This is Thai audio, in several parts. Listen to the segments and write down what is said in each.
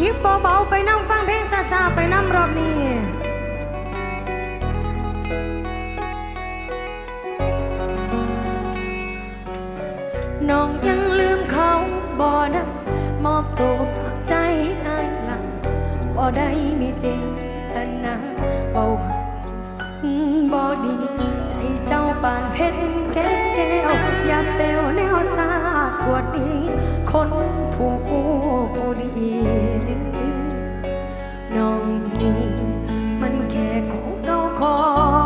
ยิบเบาๆไปนั่งฟังเพลงซาซาไปนั่งรอบนี้น้องยังลืมเขาบ่ได้มอบตัวใจอายหลังบ่ได้มีเจตนาเบาบ่ดี ใจเจ้าปานเพชรแก้วอย่าเปลวแนวซาขวดนี้ คนผู้ดีน้องนี่มันแค่ของเก่าของ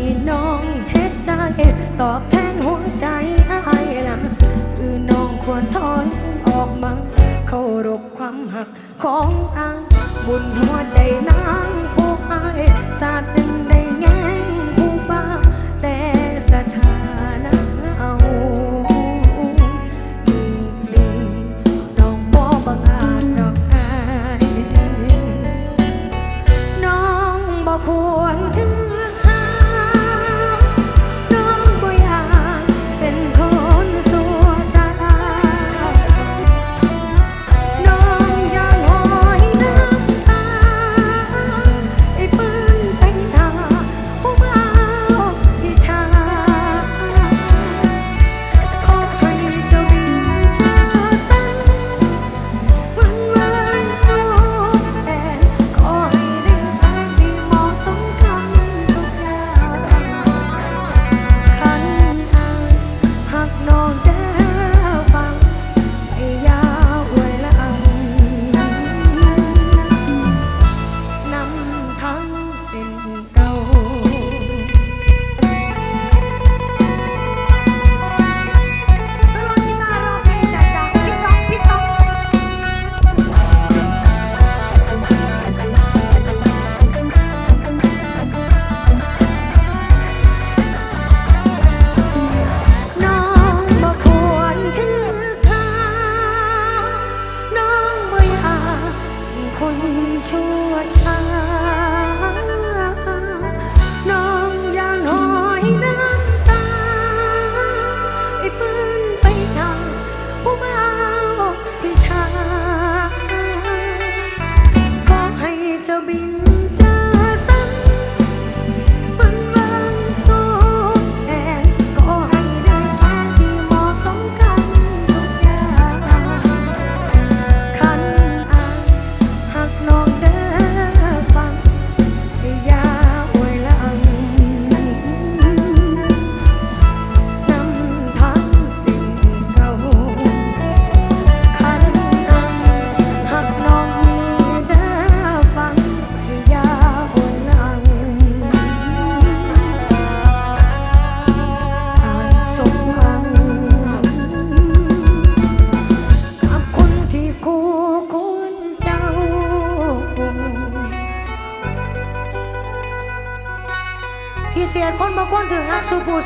ที่น้องเฮ็ดได้ ตอบแทนหัวใจอายละคือน้องควรถอยออกมาเคารพความหักของอายบุญหัวใจนางผู้อายสาดดึง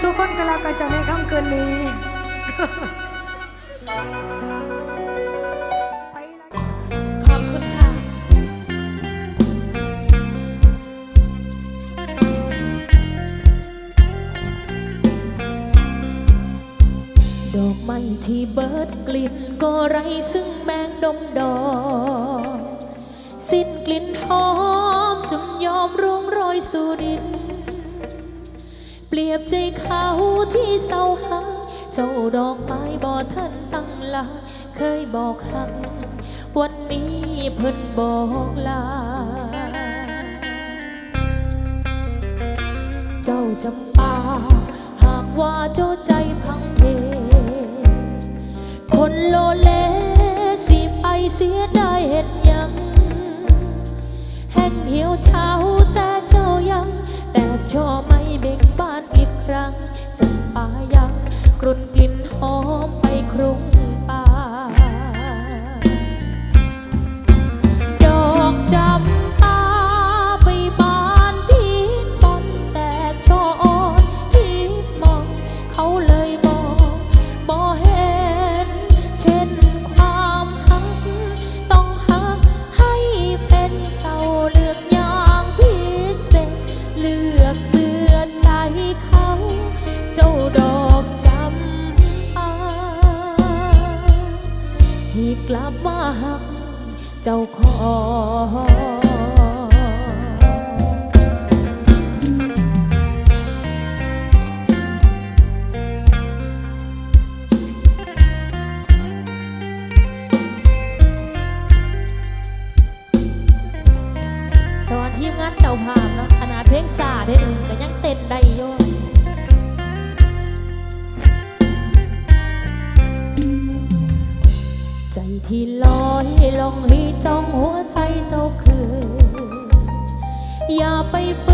สู้คนกัแล้วก็จะในค่ำคืนนี้ขอบคุณค่ะ ดอกไม้ที่เบิดกลิ่นก็ไรซึ่งแมงดมดอสิ้นกลิ่นหอมจนยอมร่วงรอยสุริน เปรียบใจเขาที่เศร้าหาเจ้าดอกไม้บ่ท่านตั้งลาเคยบอกหักวันนี้เพิ่นบอกลา เจ้าจำปาหากว่าเจ้าใจพังเพคนโลเลสิไปเสียได้เห็นยัง แห่งเหี่ยวเช้าแต่เจ้ายังแต่ชอบ หอมานเจ้าภาพเนาะขนาดเพลงซาได้เองก็ยังเต้นได้อยู่ใจที่ลอยลองให้จ้องหัวใจเจ้าคือ อย่าไปฝื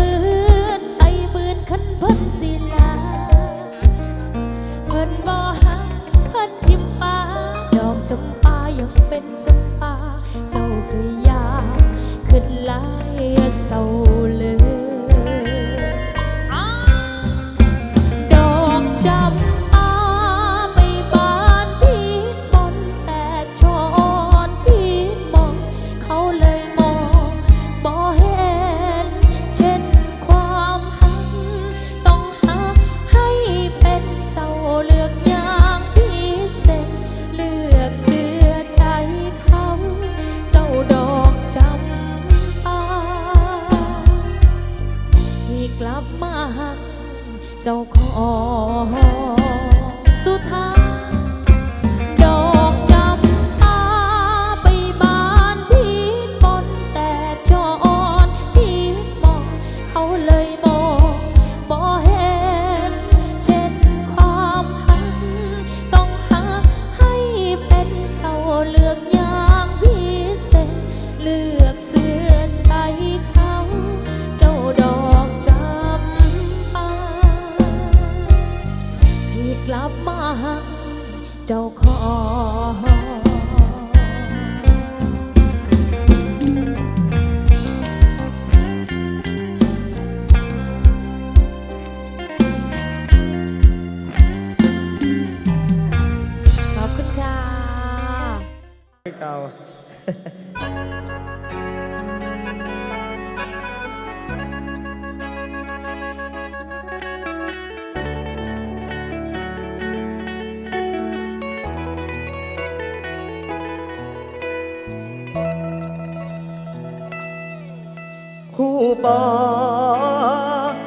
ลับมาหักเจ้าของ หูบอ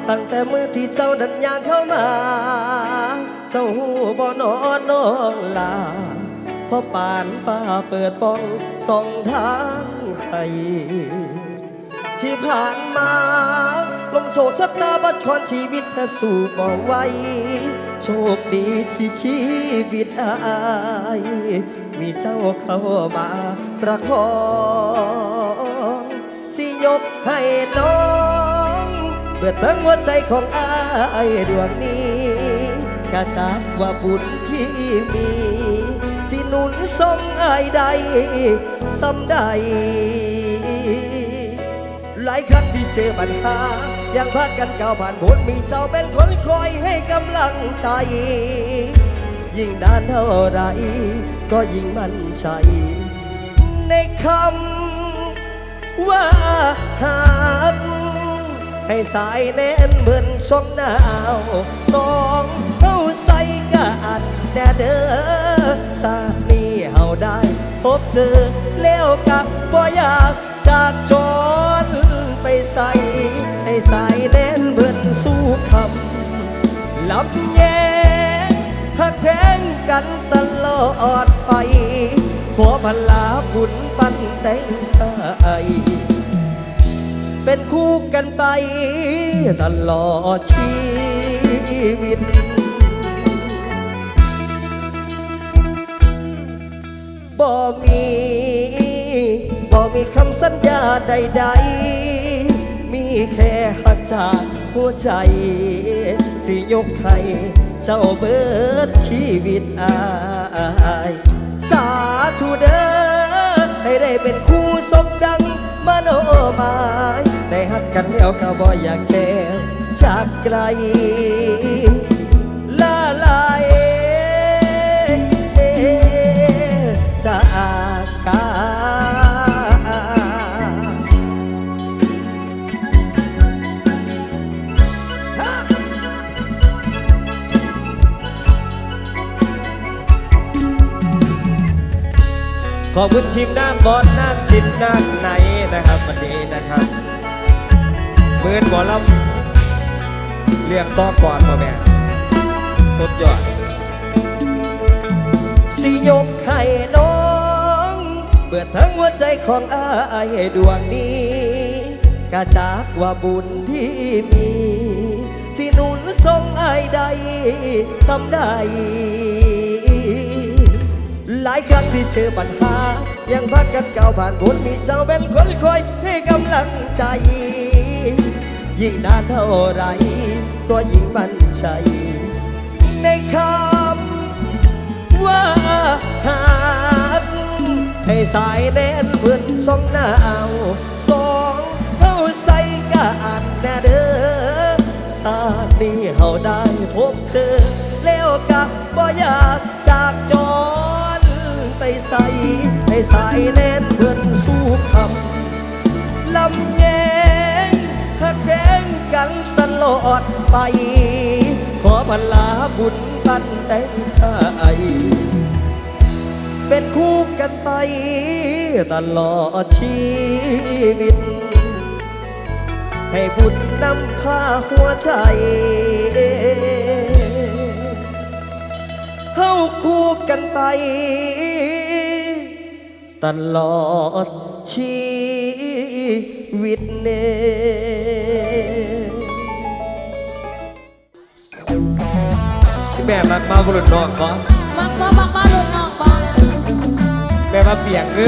ตั้งแต่มือที่เจ้าดันยางเข้ามา เจ้าหูบอนอนน้องลาเพราะป่านฟ้าเปิดป้องสองทางไฟที่ผ่านมาลมโชกชักหน้าบัดคอนชีวิตแทบสู่มองไว้ โชคดีที่ชีวิตอาย มีเจ้าเข้ามาประคอง สิยกให้น้องเบิดทั้งหัวใจของอายดวงนี้กะจักว่าบุญที่มี สิหนุนส่งอายใดสำใด หลายครั้งที่เจอปัญหายังพากันก้าวผ่านพ้นมีเจ้าเป็นคนคอยให้กำลังใจ ยิ่งนานเท่าไรก็ยิ่งมั่นใจ ในคำ ว่าหากให้สายแน่นเหมือนช่องหนาวสองเฮาใส่กันแต่เด้อสาดนี้เฮาได้ พบเจอแล้วกับบ่อยากจากจรไปใส่ให้สายแน่นเหมือนสู้คำลับแย้หักแพงกันตลอดไป ขอพลาบุญปันแต่งไอเป็นคู่กันไปตลอดชีวิต บ่มีบ่มีคำสัญญาใดๆ มีแค่หักจากหัวใจ สิยกให้เจ้าเบิดชีวิตอาย สาธุเด้อให้ได้เป็นคู่สมดังมโนหมายได้หักกันแล้วก็บ่อยากแชร์จากไกลละลาย ขอบคุณทีมน้ำบอลน้ำชิดน้ำในนะครับ วันนี้นะครับหมื่นบอลำเรียงต่อก่อนมาแม่สุดยอดสิยกให้น้อง เบิดทั้งหัวใจของอายดวงนี้กะจากว่าบุญที่มีสิหนุนทรงอายใดสำได้ หลายครั้งที่เจอปัญหา ยังพักกันเก่าวผ่านบุญมีเจ้าเป็นคนคอยให้กำลังใจ ยิ่งนานเท่าไร ก็ยิ่งมั่นใจ ในคำว่าหากให้สายแน่นเพื่อนช่องหนาวสองเข้าใส่กะอันแน่เด้อสาดนี้เฮาได้พบเจอแล้วกะบ่อยากจากจร ไปใส่ให้สายแน่นเพื่อนสู้คำลำแยงหักแพงกันตลอดไป ขอพลาบุญปันแต่งไทยเป็นคู่กันไปตลอดชีวิต ให้บุญนำพาหัวใจ เฮาคู่กันไป ตลอดชีวิตเนแม่มักมาบุรุษนอกก่อนมักบ่มักบ่ลูกน้องบ่แม่มาเปียกเงิ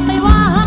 没忘。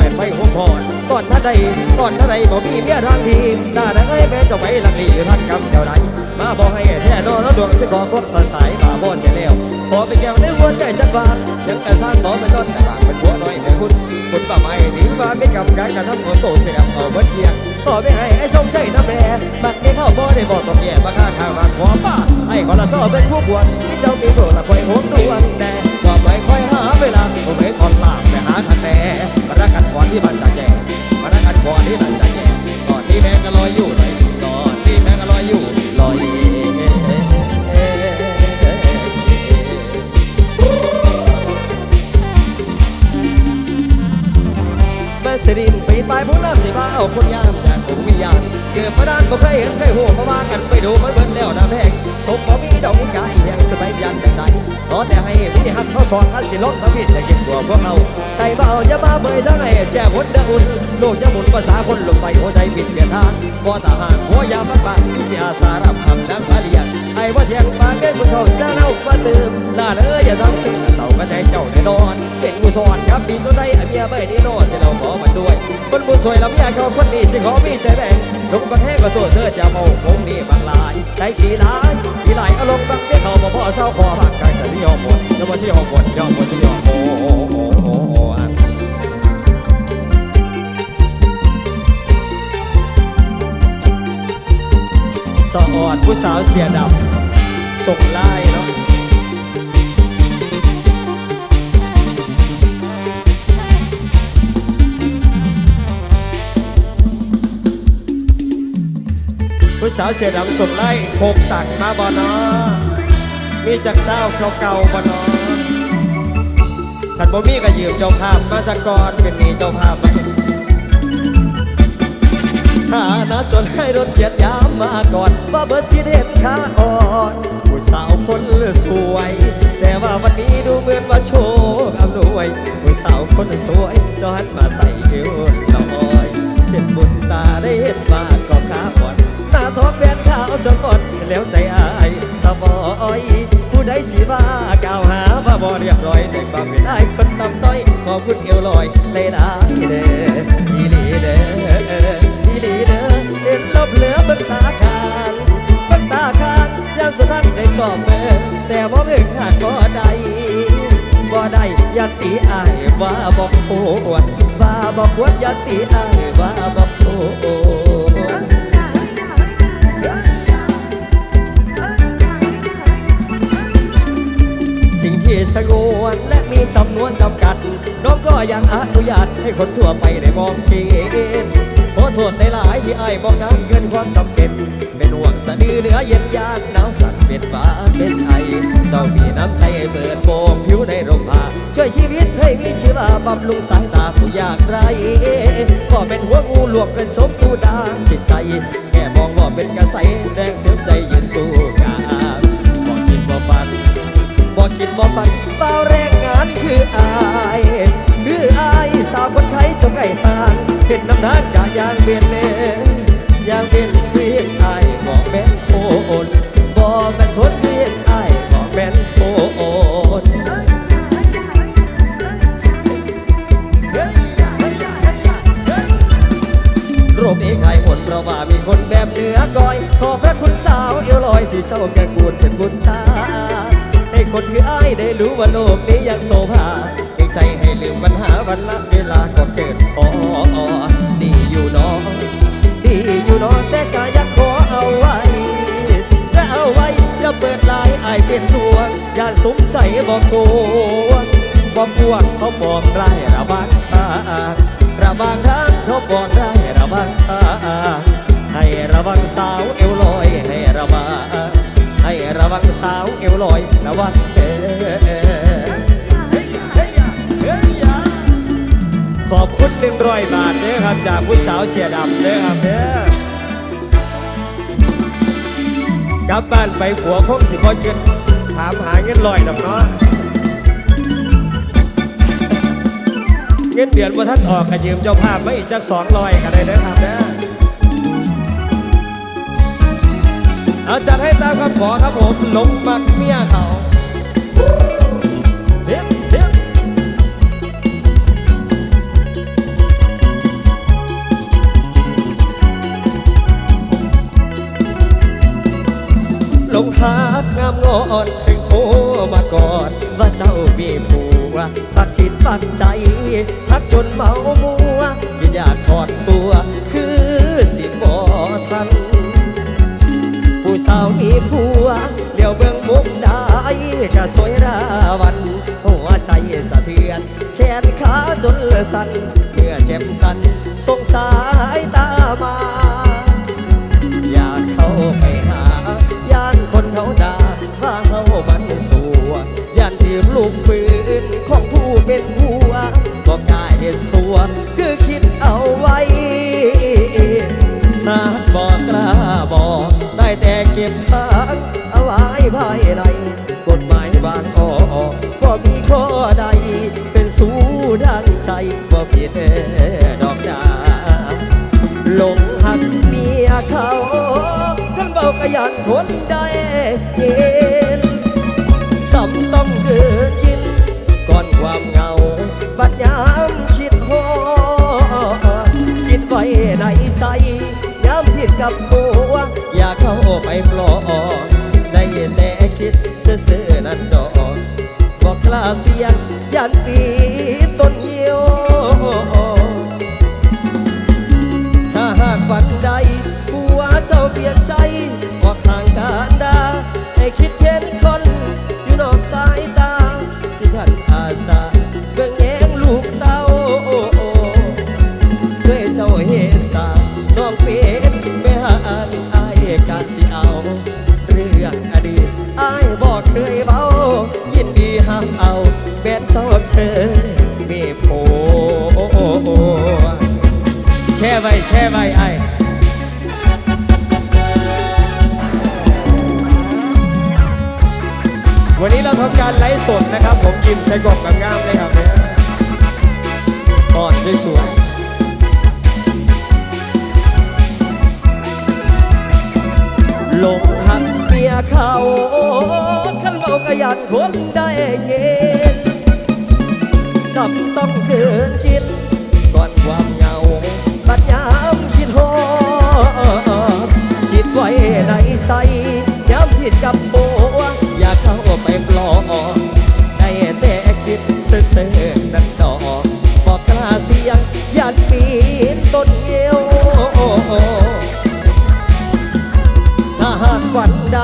แม่ส่งแม่ไฟหัวพรก่อนท่าใดก่อนท่าใดบ่มีเมียทางดีหน้าเด้อเอ้ยแม่เจ้าไปลักลีทันกำเจ้าใดมาบอกให้แท้นอนดวงสิขอคบตันสายมาบ่เจแล้วพอเป็นแก้วในหัวใจจักบาทยังกระสร้างต่อเป็นต้นแต่บางเป็นหัวน้อยแม่คุณคุณป่าไม้ถึงมาไม่กำการกระทำคนโตเสียเอาเบิดเพียงต่อไปให้ไอ้สมใจน้ำแม่บักนี้เข้าบ่ได้บอกต้องแย่มาค่าข้ามาขอป้าให้ขอละชอบเป็นผู้บวชที่เจ้ามีโบละคอยโหมดวงแดง หาเวลาผมไม่ขอนลากไปหาคันแน่มารักกันก่อนที่มันจะแย่มารักกันก่อนที่มันจะแย่ก่อนที่แม่ก็ลอยอยู่ลอยก่อนที่แม่ก็ลอยอยู่ลอยแม่สิรินปีปลายผู้น้ำสิบ้าเอาคนยามจากผมมียาน เกิดมาด้านบ่เคยเห็นเคยหูมาว่ากันไปดูมันเบิ่นแล้วน้ำแห้งสมบ่มีดอกกายแห่งสบายยันอย่างใดขอแต่ให้พี่หักเขาสอนอันสิลงทำผิดจะกินตัวพวกเราใช่เบาอย่ามาเบยเท่าไหร่เสียคนเดืออุ่นโลกอย่าหมุนภาษาคนลงไปหัวใจผิดเปลี่ยนทางบ่ทหารหัวยาบักบังที่เสียสารับคำนังพาเลียงไอ้ว่าเทียงปานเกินมึงเขาเสียเล่ามาเติมลาเอ้ยอย่าทำสิ่งเศร้ากระใจเจ้าแน่นอนเป็นกูสอนครับปีตัวใดไอ้เมียเบยนี่โน่เสียเราขอมันด้วยคนผู้สวยลำยาเขาคนนี้สิขอมีใช้แบ่งลงบังแห้งก็ตัวเธอจะเมาคงนี่บางลายใจขี้ลายขี้ลายอารมณ์บังเบี้ยเขาบ่พอเศร้าคอหักกันจะนิยมหมดจะมาสิหอมหมดยอมหมดสิยอมโอ้โอ้โอ้โอ้โอ้อะสะออดผู้สาวเสียดำส่งไล่ สาวเสียดำส่งไล่หกตักมาบ่นอมีจากเศร้าเก่าๆบ่นอขันบ่มีก็ยืมเจ้าภาพมาสะกอนเป็นนี้เจ้าภาพมาฐานะจนให้รถเกียรติยามมาก่อนว่าเบอร์สีเด็ดขาอ่อนผู้สาวคนสวย แต่ว่าวันนี้ดูเหมือนว่าโชคอำนวยผู้สาวคนสวยจอดมาใส่เอวลอยเป็นบุญตาได้เห็นมาก็ขาอ่อน จนหมดแล้วใจอายสบอย ผู้ใดสิว่ากล่าวหาว่าบ่เรียบร้อยในความเป็นได้คนต่ำต้อยขอคุณเอวลอยเลยนะเด้ออีลีเด้ออีลีเด้อเห็นลบเหลือเบิ่งตาคางเบิ่งตาคางยามสุดท้ายได้ชอบเบิ่งแต่บ่เบิ่งหากบ่ได้บ่ได้ยันตีอายว่าบ่ควรว่าบ่ควรยันตีอายว่าบ่ควร ที่สงวนและมีจำนวนจำกัดน้องก็ยังอนุญาตให้คนทั่วไปได้มองเห็นขอโทษในหลายที่ไอ้ายบอกน้ำเกินความจำเป็น เป็นห่วงสะดือเหนือเย็นยานหนาวสั่นเป็นฟ้าเป็นไอเจ้ามีน้ำใจให้เปิดโปงผิวในร่มผ้าช่วยชีวิตให้มีชีวาบำรุงสายตาผู้ยากไรก็เป็นหัวงูหลวกเกินสมผู้ดางจิตใจ แค่มองว่าเป็นกระใสแดงเสียใจยืนสู้งานบอกกินบ่ปัน บอกคิดบอกปันเฝ้าแรงงานคืออายคืออายสาวคนไทยจงไก่ห่างเห็นน้ำหนักกยางเบียนเลนยางเบียนเวียนอายบอกแม่นโคนบอกแม่นคนเวียนอายบอกแม่นโคนโรคนี้ใครหมดเพราะว่ามีคนแบบเหนือก้อย ขอพระคุณสาวเอวลอยที่เจ้าแก่กูดเป็นบุญตา คนคืออ้ายได้รู้ว่าโลกนี้ยังโซภาให้ใจให้ลืมปัญหาวันละเวลาก็เกิดอ๋อดีอยู่เนอดีอยู่เนอแต่ก็ยังขอเอาไว้และเอาไว้อย่าเปิดลายอายเป็นตัวอย่าสมใจบอกโกวนบอกพวกเขาบอกได้ระวังทางระวังทางเขาบอกได้ระวังทางให้ระวังสาวเอวลอยให้ระวัง ให้ระวังสาวเอวลอยระวังเด้อขอบคุณหนึ่งร้อยบาทเด้อครับจากผู้สาวเสียดำเด้อครับเด้อกลับบ้านไปหัวคงสิบ่เกินถามหาเงินลอยดอกเนาะเงินเดือนว่าท่านออกก็ยืมเจ้าภาพมาอีกจักสองร้อยกันเลยนะครับนะ เอาจัดให้ตามคำขอครับผมหลงมักเมียเขาเฮ็ดเฮ็ดหลงหักงามงอนถึงโอมากอนว่าเจ้ามีผัวปักจิตปักใจพักจนเมามัวคิดอยากถอดตัว คือสิบ่ทัน ผู้สาวมีผัวเลี้ยวเบื้องมุกได้ก็สวยราวัน หัวใจสะเทือน แขนขาจนสั่นเมื่อเจ็บฉันสงสายตามา อยากเข้าไปหา ย่านคนเขาด่าว่าเฮามันสัวย่านทีมลูกปืนของผู้เป็นผัวก็กล้าเหตุสัวคือคิดเอาไว้หาบอกกล้าบอกได้แต่ เก็บทางเอาไว้ภายในกฎหมายบางข้อบ่มีข้อใด เป็นสู้ดังใจบ่ผิดดอกดาหลงหักเมียเขาขันเบากะยันทนได้เย็นซ้ำต้องเกิดกิน ก่อนความเหงา บัดยามคิดฮอคิดไว้ในใจยามผิดกับ ไปปลอดได้แต่คิดเสื่อๆนั้นดอกบอกกล้าเสียงยันปี แช่ไว้แช่ไว้ไอวันนี้เราทำการไลฟ์สดนะครับ ผมยิมใช้กล่องกับงามเลยครับเนี่ยอ่อนสวยๆลงหักเมียเขาขันเบากระยันทนได้เย็นจำต้องเกิน ไว้ในใจอย่าผิดกับโบอย่าเข้าไปปลอมได้แต่คิดเสื่อๆนั้นดอกบอกกล้าเสียงยันปีนต้นเยียวถ้าหากวันใด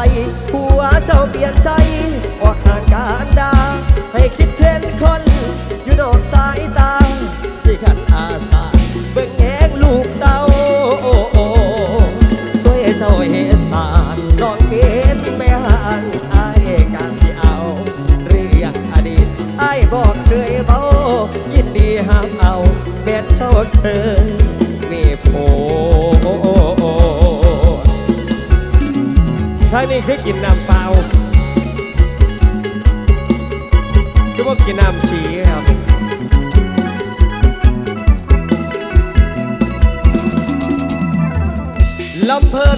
แม้นเธอมีโผถ้านี่คือกินน้ำเปล่าคือว่ากินน้ำสีครับลำเพลิน